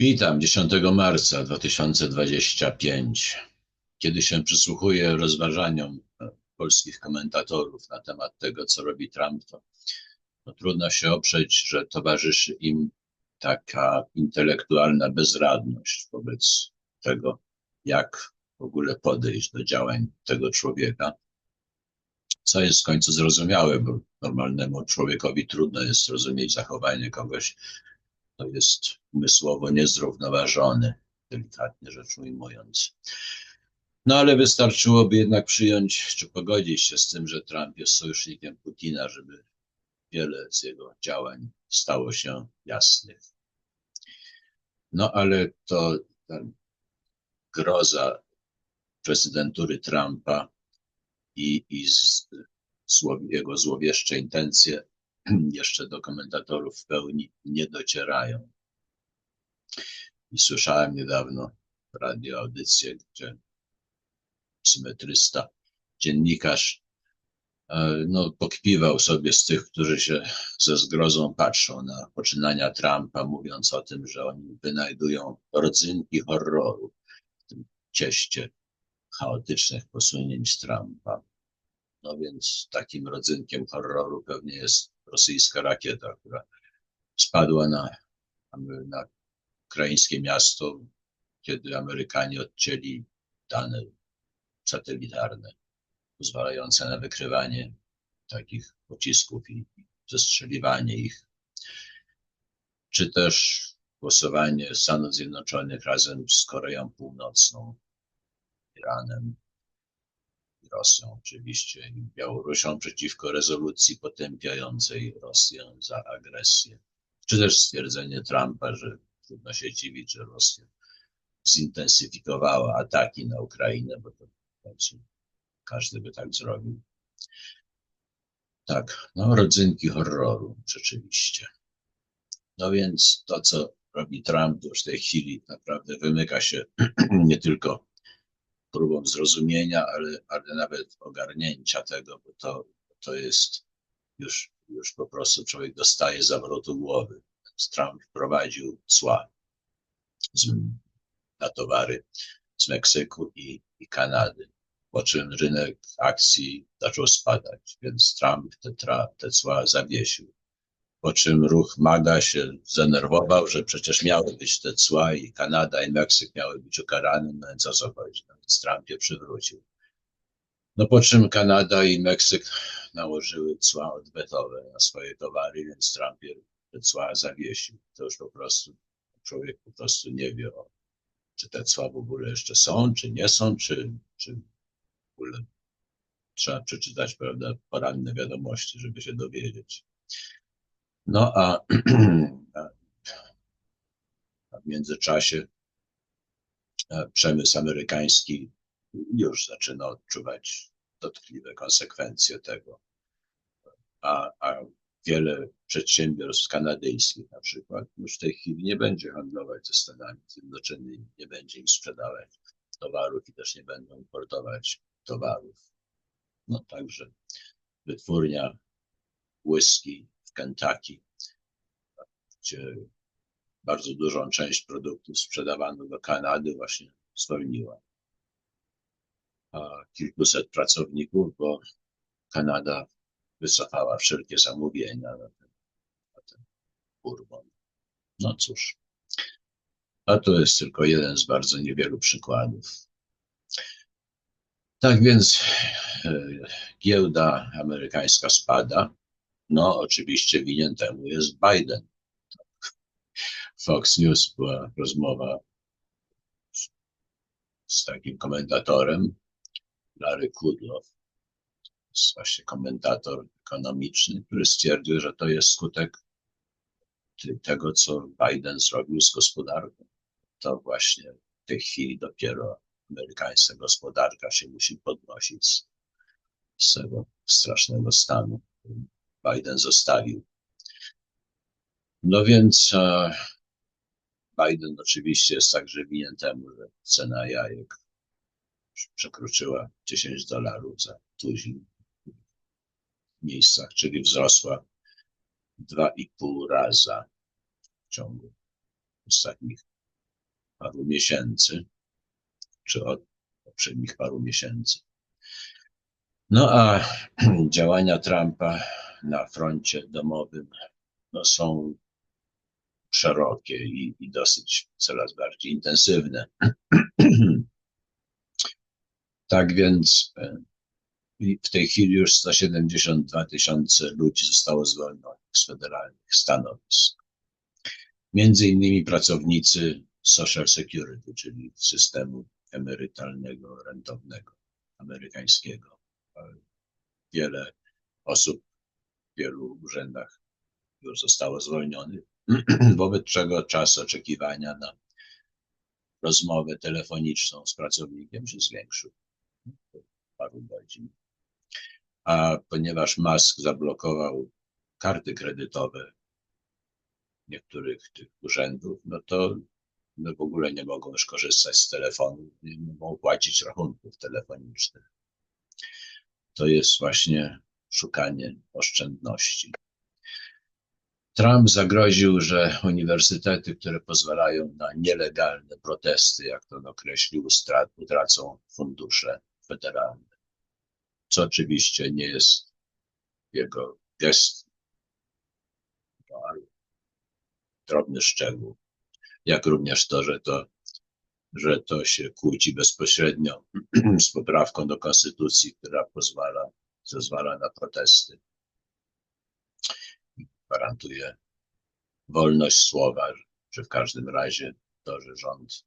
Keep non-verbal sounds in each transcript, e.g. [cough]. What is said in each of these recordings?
Witam 10 marca 2025. Kiedy się przysłuchuję rozważaniom polskich komentatorów na temat tego, co robi Trump, to, to trudno się oprzeć, że towarzyszy im taka intelektualna bezradność wobec tego, jak w ogóle podejść do działań tego człowieka. Co jest w końcu zrozumiałe, bo normalnemu człowiekowi trudno jest zrozumieć zachowanie kogoś, to jest umysłowo niezrównoważony, delikatnie rzecz ujmując. No ale wystarczyłoby jednak przyjąć, czy pogodzić się z tym, że Trump jest sojusznikiem Putina, żeby wiele z jego działań stało się jasnych. No ale to groza prezydentury Trumpa i, i z, jego złowieszcze intencje [clears throat] jeszcze do komentatorów w pełni nie docierają. I słyszałem niedawno radio audycję, gdzie symetrysta, dziennikarz, e, no, pokpiwał sobie z tych, którzy się ze zgrozą patrzą na poczynania Trumpa, mówiąc o tym, że oni wynajdują rodzynki horroru w tym cieście chaotycznych posunięć Trumpa. No więc takim rodzynkiem horroru pewnie jest rosyjska rakieta, która spadła na, na ukraińskie miasto, kiedy Amerykanie odcięli dane satelitarne pozwalające na wykrywanie takich pocisków i zestrzeliwanie ich. Czy też głosowanie Stanów Zjednoczonych razem z Koreą Północną, Iranem, Rosją oczywiście i Białorusią przeciwko rezolucji potępiającej Rosję za agresję. Czy też stwierdzenie Trumpa, że trudno się dziwić, że Rosja zintensyfikowała ataki na Ukrainę, bo to w końcu każdy by tak zrobił. Tak, no rodzynki horroru rzeczywiście. No więc to, co robi Trump już w tej chwili naprawdę wymyka się [clears throat] nie tylko próbą zrozumienia, ale, ale nawet ogarnięcia tego, bo to, to jest już, już po prostu człowiek dostaje zawrotu głowy. Trump wprowadził cła z, na towary z Meksyku i, i Kanady, po czym rynek akcji zaczął spadać, więc Trump te, te cła zawiesił po czym ruch MAGA się zdenerwował, że przecież miały być te cła i Kanada i Meksyk miały być ukarane, no więc o co chodzi? No więc Trump je przywrócił. No po czym Kanada i Meksyk nałożyły cła odwetowe na swoje towary, więc Trump je te cła zawiesił. To już po prostu człowiek po prostu nie wie, o, czy te cła w ogóle jeszcze są, czy nie są, czy, czy w ogóle trzeba przeczytać, prawda, poranne wiadomości, żeby się dowiedzieć. No a, [clears throat] a w międzyczasie e, przemysł amerykański już zaczyna odczuwać dotkliwe konsekwencje tego. A, a wiele przedsiębiorstw kanadyjskich na przykład już w tej chwili nie będzie handlować ze Stanami Zjednoczonymi, nie będzie im sprzedawać towarów i też nie będą importować towarów. No także wytwórnia whisky w Kentucky, gdzie bardzo dużą część produktów sprzedawanych do Kanady właśnie zwolniła. Kilkuset pracowników, bo Kanada wycofała wszelkie zamówienia na ten, na ten bourbon. No cóż, a to jest tylko jeden z bardzo niewielu przykładów. Tak więc e, giełda amerykańska spada, no, oczywiście winien temu jest Biden. Fox News była rozmowa z, takim komentatorem, Larry Kudlow, jest właśnie komentator ekonomiczny, który stwierdził, że to jest skutek tego, co Biden zrobił z gospodarką. To właśnie w tej chwili dopiero amerykańska gospodarka się musi podnosić z tego strasznego stanu. Biden zostawił. No więc e, Biden oczywiście jest także winien temu, że cena jajek przekroczyła 10 dolarów za tuzin w miejscach, czyli wzrosła 2,5 raza w ciągu ostatnich paru miesięcy, czy od poprzednich paru miesięcy. No a [clears throat] działania Trumpa na froncie domowym no, są szerokie i, i dosyć coraz bardziej intensywne. [clears throat] tak więc e, w tej chwili już 172 tysiące ludzi zostało zwolnionych z federalnych stanowisk. Między innymi pracownicy Social Security, czyli systemu emerytalnego, rentownego amerykańskiego. Wiele osób wielu urzędach już zostało zwolnionych, [clears throat] wobec czego czas oczekiwania na rozmowę telefoniczną z pracownikiem się zwiększył paru godzin. A ponieważ Musk zablokował karty kredytowe niektórych tych urzędów, no to no w ogóle nie mogą już korzystać z telefonu, nie mogą płacić rachunków telefonicznych. To jest właśnie szukanie oszczędności. Trump zagroził, że uniwersytety, które pozwalają na nielegalne protesty, jak to określił, utracą fundusze federalne. Co oczywiście nie jest jego gest, no, ale drobny szczegół. Jak również to, że to, że to się kłóci bezpośrednio [clears throat] z poprawką do konstytucji, która pozwala, zezwala na protesty gwarantuje wolność słowa, czy w każdym razie to, że rząd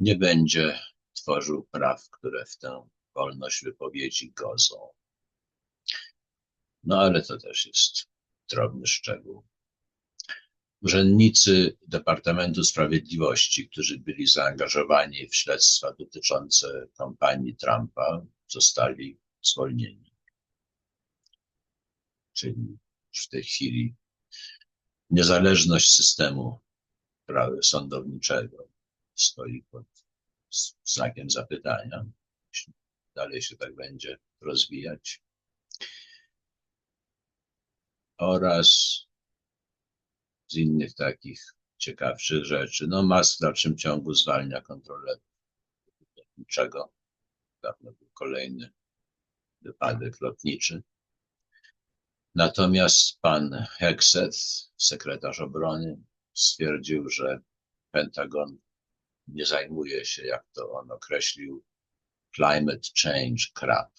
nie będzie tworzył praw, które w tę wolność wypowiedzi godzą. No ale to też jest drobny szczegół. Urzędnicy Departamentu Sprawiedliwości, którzy byli zaangażowani w śledztwa dotyczące kampanii Trumpa, zostali zwolnieni. Czyli w tej chwili niezależność systemu prawa sądowniczego stoi pod znakiem zapytania. Jeśli dalej się tak będzie rozwijać. Oraz z innych takich ciekawszych rzeczy. No, Musk w dalszym ciągu zwalnia kontrolę lotniczego. Dawno był kolejny wypadek lotniczy. Natomiast pan Hexet, sekretarz obrony, stwierdził, że Pentagon nie zajmuje się, jak to on określił, climate change crap.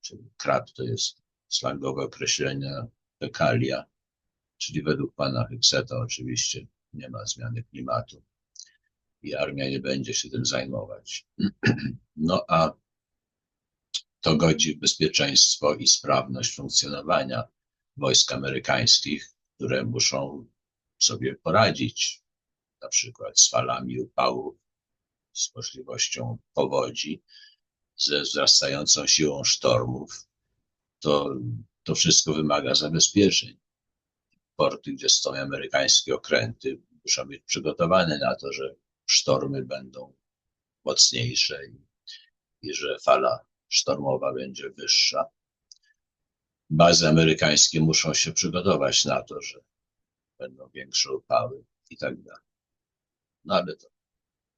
Czyli crap to jest slangowe określenie fekalia, czyli według pana Hexeta oczywiście nie ma zmiany klimatu i armia nie będzie się tym zajmować. [clears throat] No a to godzi w bezpieczeństwo i sprawność funkcjonowania wojsk amerykańskich, które muszą sobie poradzić na przykład z falami upałów, z możliwością powodzi, ze wzrastającą siłą sztormów. To, to wszystko wymaga zabezpieczeń. Porty, gdzie stoją amerykańskie okręty, muszą być przygotowane na to, że sztormy będą mocniejsze i, i że fala sztormowa będzie wyższa. Bazy amerykańskie muszą się przygotować na to, że będą większe upały i tak dalej. No ale to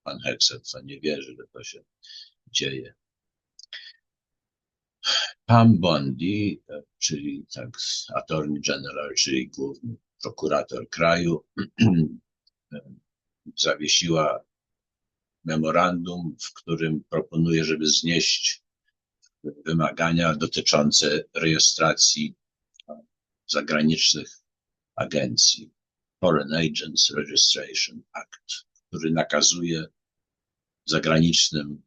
pan Hekset co nie wierzy, że to się dzieje. Pam Bondi, czyli tak Attorney General, czyli główny prokurator kraju, [clears throat] zawiesiła memorandum, w którym proponuje, żeby znieść wymagania dotyczące rejestracji zagranicznych agencji. Foreign Agents Registration Act, który nakazuje zagranicznym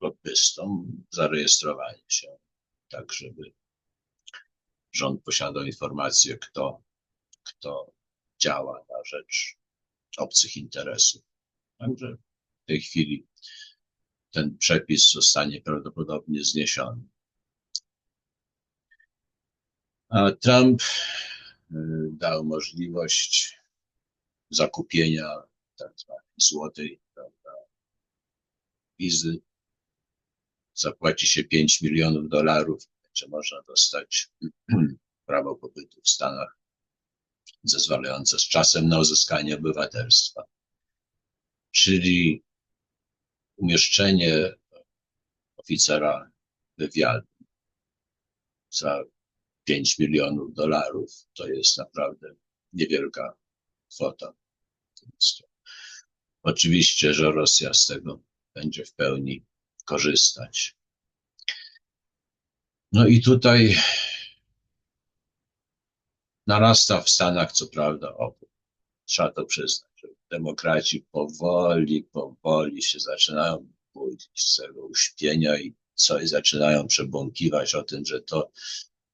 lobbystom zarejestrowanie się, tak żeby rząd posiadał informację, kto, kto działa na rzecz obcych interesów. Także w tej chwili ten przepis zostanie prawdopodobnie zniesiony. A Trump y, dał możliwość zakupienia tak zwanej złotej prawda, wizy. Zapłaci się 5 milionów dolarów, będzie można dostać [clears throat] prawo pobytu w Stanach zezwalające z czasem na uzyskanie obywatelstwa. czyli umieszczenie oficera wywiadu za 5 milionów dolarów to jest naprawdę niewielka kwota. Oczywiście, że Rosja z tego będzie w pełni korzystać. No i tutaj narasta w Stanach, co prawda, opór. Trzeba to przyznać, demokraci powoli, powoli się zaczynają budzić z tego uśpienia i coś zaczynają przebąkiwać o tym, że to,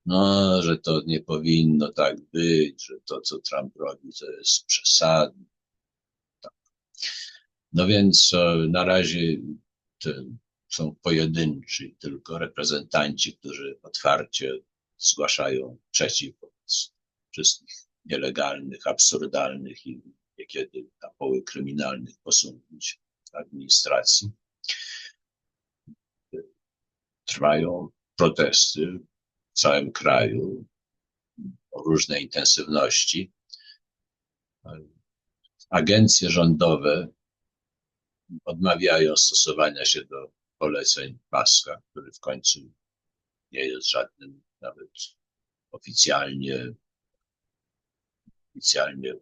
no, że to nie powinno tak być, że to, co Trump robi, to jest przesadne. Tak. No więc e, na razie są pojedynczy tylko reprezentanci, którzy otwarcie zgłaszają przeciw wobec wszystkich nielegalnych, absurdalnych i niekiedy na poły kryminalnych posunięć administracji. Trwają protesty w całym kraju o różnej intensywności. Agencje rządowe odmawiają stosowania się do poleceń Maska, który w końcu nie jest żadnym nawet oficjalnie, oficjalnie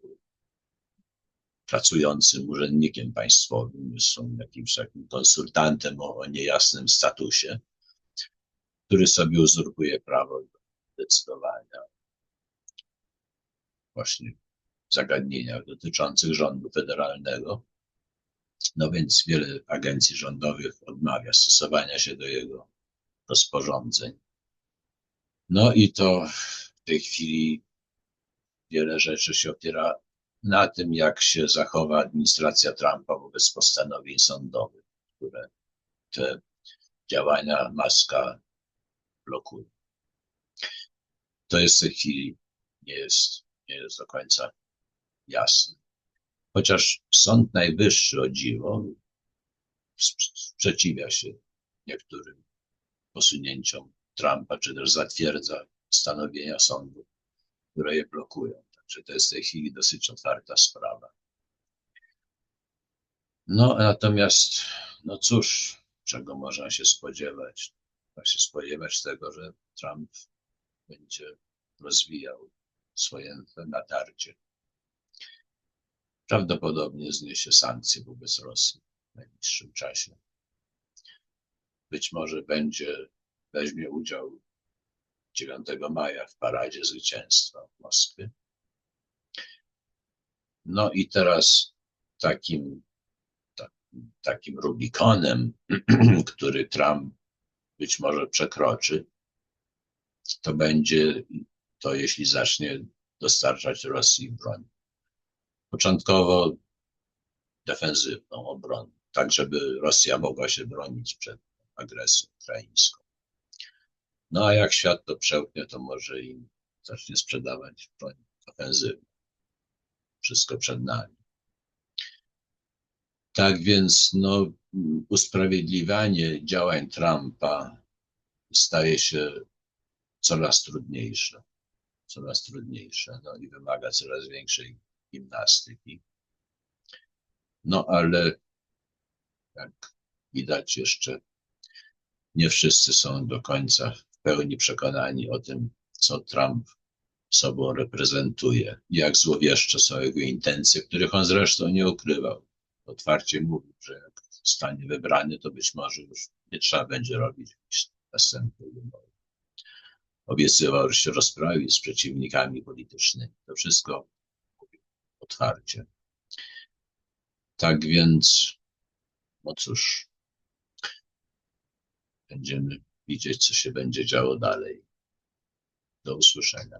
pracującym urzędnikiem państwowym, są jakimś takim konsultantem o, o niejasnym statusie, który sobie uzurpuje prawo do decydowania właśnie w zagadnieniach dotyczących rządu federalnego. No więc wiele agencji rządowych odmawia stosowania się do jego rozporządzeń. No i to w tej chwili wiele rzeczy się opiera na tym, jak się zachowa administracja Trumpa wobec postanowień sądowych, które te działania Maska blokuje. To jest w tej chwili nie jest, nie jest do końca jasne. Chociaż Sąd Najwyższy, o dziwo, sprzeciwia się niektórym posunięciom Trumpa, czy też zatwierdza stanowienia sądu, które je blokują. Także to jest w tej chwili dosyć otwarta sprawa. No natomiast, no cóż, czego można się spodziewać? Można się spodziewać tego, że Trump będzie rozwijał swoje natarcie prawdopodobnie zniesie sankcje wobec Rosji w najbliższym czasie. Być może będzie, weźmie udział 9 maja w paradzie zwycięstwa w Moskwie. No i teraz takim, takim, takim Rubikonem, [clears throat] który Trump być może przekroczy, to będzie to, jeśli zacznie dostarczać Rosji broń początkowo defensywną obronę, tak żeby Rosja mogła się bronić przed agresją ukraińską. No a jak świat to przełknie, to może im zacznie sprzedawać broń ofensywną. Wszystko przed nami. Tak więc no, usprawiedliwianie działań Trumpa staje się coraz trudniejsze. Coraz trudniejsze no, i wymaga coraz większej gimnastyki. No ale jak widać jeszcze nie wszyscy są do końca w pełni przekonani o tym, co Trump sobą reprezentuje, jak złowieszcze są jego intencje, których on zresztą nie ukrywał. Otwarcie mówił, że jak zostanie wybrany, to być może już nie trzeba będzie robić następnych wyborów. Obiecywał, że się rozprawi z przeciwnikami politycznymi. To wszystko otwarcie. Tak więc, no cóż, będziemy widzieć, co się będzie działo dalej. Do usłyszenia.